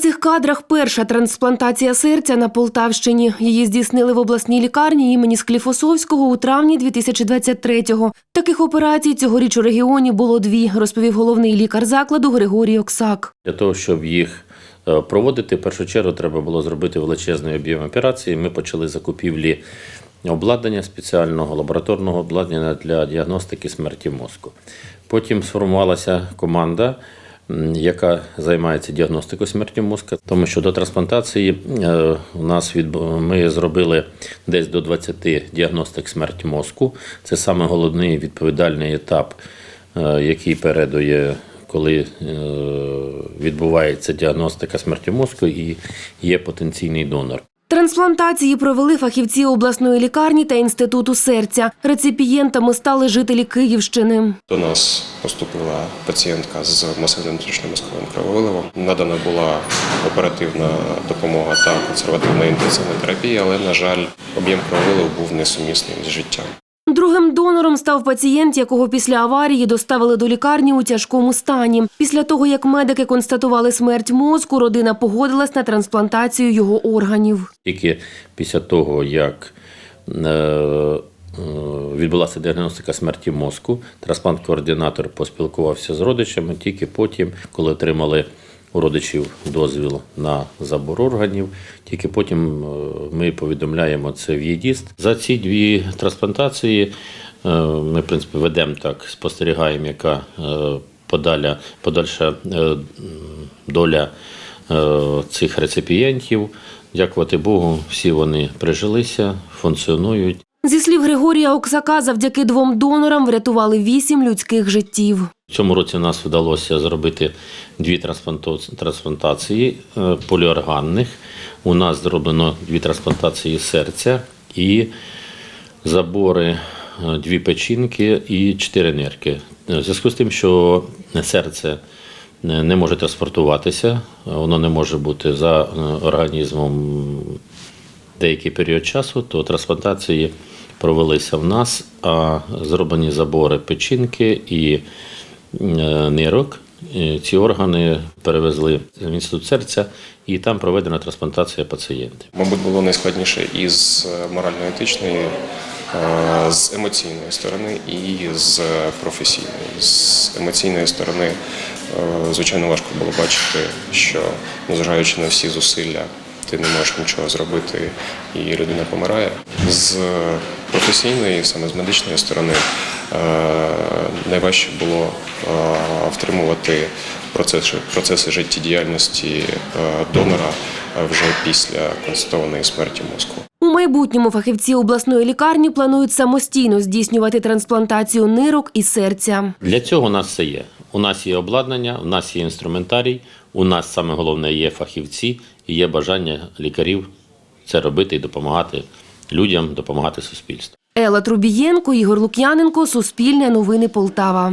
Цих кадрах перша трансплантація серця на Полтавщині. Її здійснили в обласній лікарні імені Скліфосовського у травні 2023-го. Таких операцій цьогоріч у регіоні було дві, розповів головний лікар закладу Григорій Оксак. Для того, щоб їх е, проводити, в першу чергу треба було зробити величезний об'єм операції. Ми почали закупівлі обладнання спеціального лабораторного обладнання для діагностики смерті мозку. Потім сформувалася команда, яка займається діагностикою смерті мозку, тому що до трансплантації е, у нас від ми зробили десь до 20 діагностик смерті мозку. Це саме головний відповідальний етап, е, який передує коли е, відбувається діагностика смерті мозку і є потенційний донор. Трансплантації провели фахівці обласної лікарні та інституту серця. Реципієнтами стали жителі Київщини. До нас поступила пацієнтка з масивним внутрішньомозковим крововиливом. Надана була оперативна допомога та консервативна інтенсивна терапія, але, на жаль, об'єм крововилив був несумісним з життям. Другим донором став пацієнт, якого після аварії доставили до лікарні у тяжкому стані. Після того, як медики констатували смерть мозку, родина погодилась на трансплантацію його органів. Тільки після того, як е, е, відбулася діагностика смерті мозку, трансплант-координатор поспілкувався з родичами, тільки потім, коли отримали у родичів дозвіл на забор органів, тільки потім е, ми повідомляємо це в ЄДІСТ. За ці дві трансплантації е, ми, в принципі, ведемо так, спостерігаємо, яка е, подаля, подальша доля цих реципієнтів. Дякувати Богу, всі вони прижилися, функціонують. Зі слів Григорія Оксака, завдяки двом донорам врятували вісім людських життів. В цьому році у нас вдалося зробити дві трансплантації е, поліорганних. У нас зроблено дві трансплантації серця і забори, е, дві печінки і чотири нирки. Е, В зв'язку з тим, що серце не може транспортуватися, воно не може бути за організмом деякий період часу, то трансплантації провелися в нас, а зроблені забори печінки і нирок. Е, Ці органи перевезли в інститут серця, і там проведена трансплантація пацієнтів. Мабуть, було найскладніше із морально-етичної, е, з емоційної сторони і з професійної. З емоційної сторони, е, звичайно, важко було бачити, що, незважаючи на всі зусилля, ти не можеш нічого зробити, і людина помирає. З професійної, саме з медичної сторони, е, найважче було е, втримувати процеси, процеси життєдіяльності е, донора е, вже після констатованої смерті мозку. У майбутньому фахівці обласної лікарні планують самостійно здійснювати трансплантацію нирок і серця. Для цього у нас все є. У нас є обладнання, у нас є інструментарій, у нас саме головне є фахівці і є бажання лікарів це робити і допомагати людям, допомагати суспільству. Ела Трубієнко, Ігор Лук'яненко, Суспільне новини Полтава.